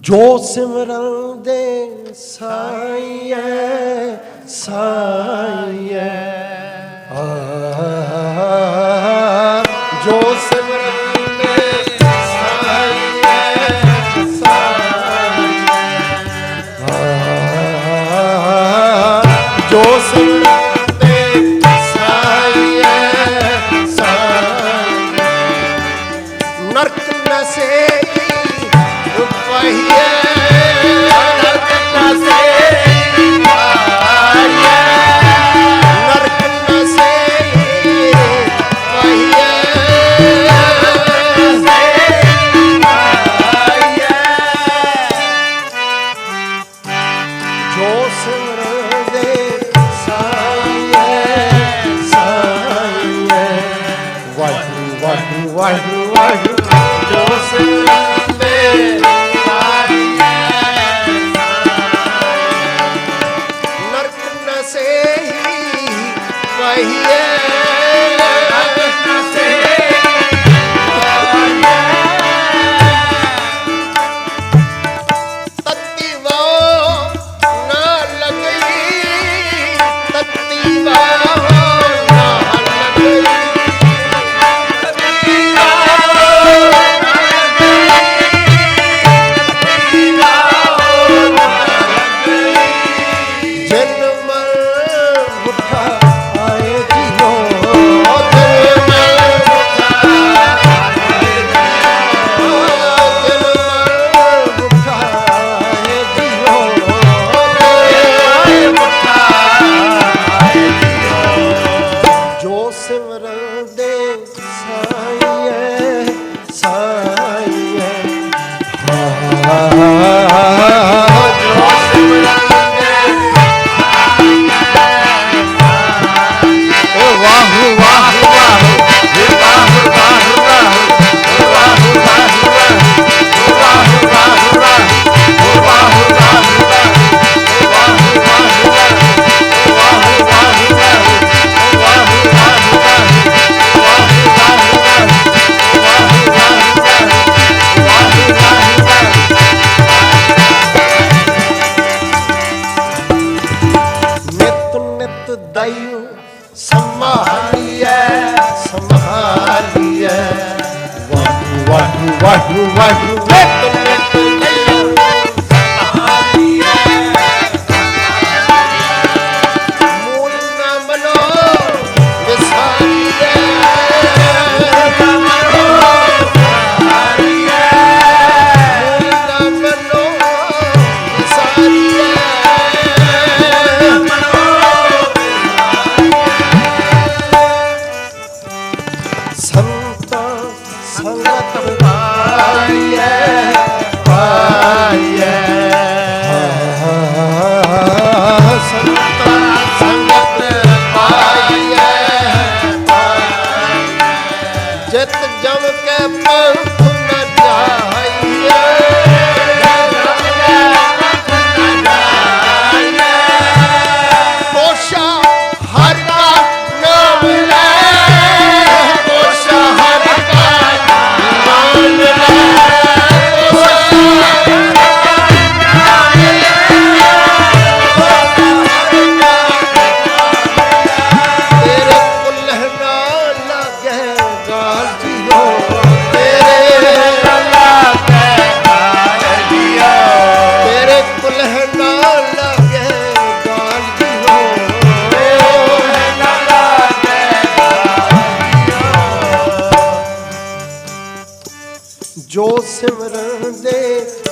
ਜੋ ਸਿਮਰਨ ਦੇ ਸਾਈਏ ਸਾਈਏ ਆ Right here. ਸੰਗਤ ਪਾਈਐ ਪਾਈਐ। Sunday.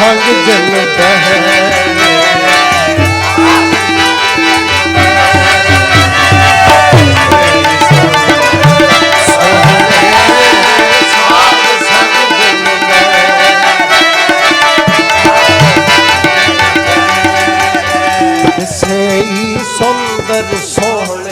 ਸੰਗ ਜਨ ਬਹਿ। ਸਾਧ ਸੰਗ ਜਨ ਬਹਿ ਸਈ ਸੁੰਦਰ ਸੋਹਣੇ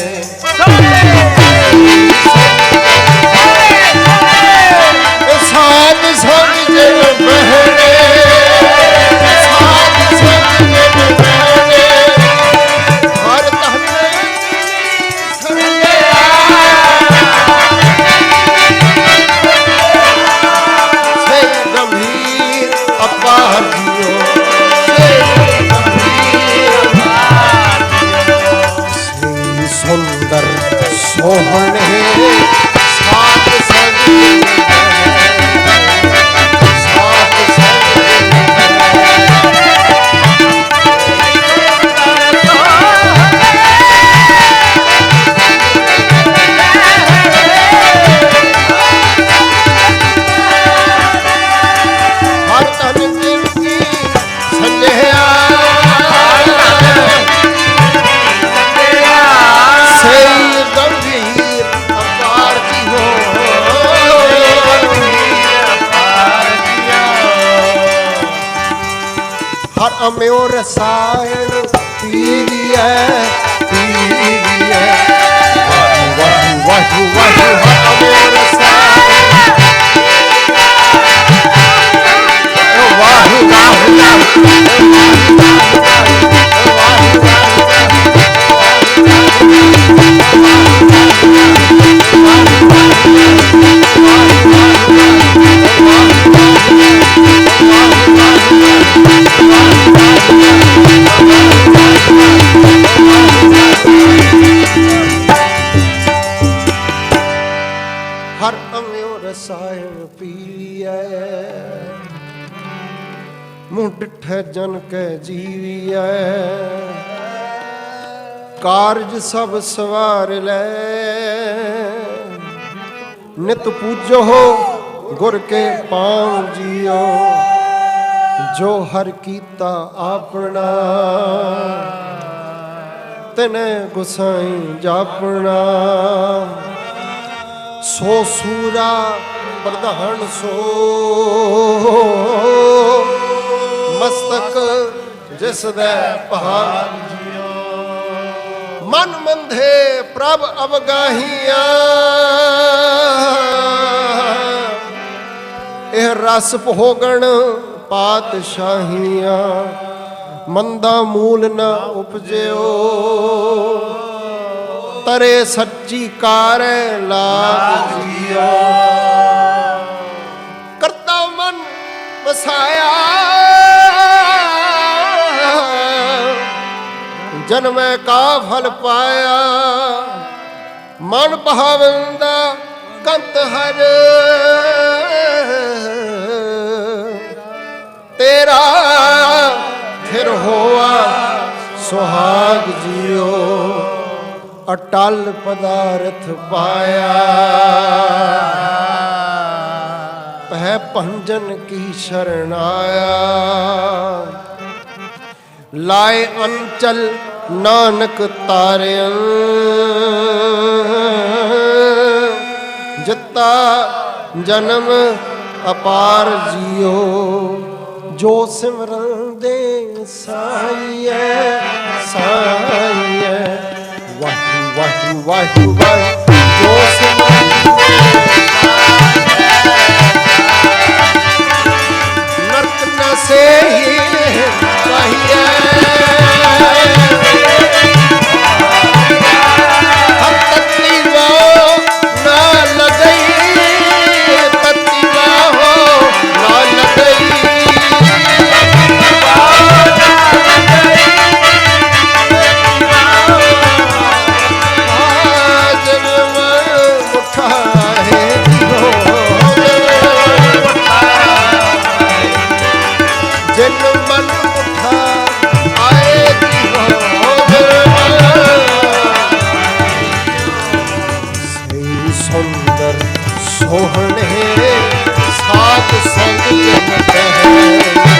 me ora sai ਮੁੰਹ ਡਿਠੈ ਜਨ ਕੈ ਜੀਵੀਐ। ਕਾਰਜ ਸਭ ਸਵਾਰ ਲੈ। ਨਿਤ ਪੂਜੋ ਗੁਰ ਕੇ ਪਾਉ ਜੀਓ। ਜੋ ਹਰ ਕੀਤਾ ਆਪਣਾ, ਤਨੇ ਗੁਸਾਈ ਜਾਪਣਾ। ਸੋ ਸੂਰਾ ਪ੍ਰਧਾਨ ਸੋ। ਜਿਸ ਦੇ ਪਹਾੜ ਮਨ ਮੰਧੇ ਪ੍ਰਭ ਅਵਗਾਹੀਆਂ। ਇਹ ਰਸ ਭੋਗਣ ਪਾਤਸ਼ਾਹੀਆਂ। ਮੰਦਾ ਮੂਲ ਨਾ ਉਪਜਿਓ। ਤਰੇ ਸੱਚੀ ਕਾਰ ਲਾਗ ਜੀਓ। ਕਰਤਾ ਮਨ ਵਸਾਇਆ। ਜਨਮੈ ਕਾ ਫਲ ਪਾਇਆ। ਮਨ ਭਾਵੰਦਾ ਕੰਤ ਹਰ। ਤੇਰਾ ਫਿਰ ਹੋਆ ਸੁਹਾਗ ਜਿਓ, ਅਟਲ ਪਦਾਰਥ ਪਾਇਆ। ਪਹਿ ਭੰਜਨ ਕੀ ਸ਼ਰਨ ਆਇਆ ਲਾਏ ਅੰਚਲ ਨਾਨਕ ਤਾਰਿਆਂ ਜਿੱਤਾ ਜਨਮ ਅਪਾਰ ਜੀਓ ਜੋ ਸਿਮਰਨ ਦੇ ਸਾਈਐ ਸਾਈਐ। ਵਾਹਿ ਵਾਹਿ ਵਾਹਿ ਸੁੰਦਰ ਸੋਹਣੇ ਸਾਧ ਸੰਗ ਜਨ ਕਹਿ।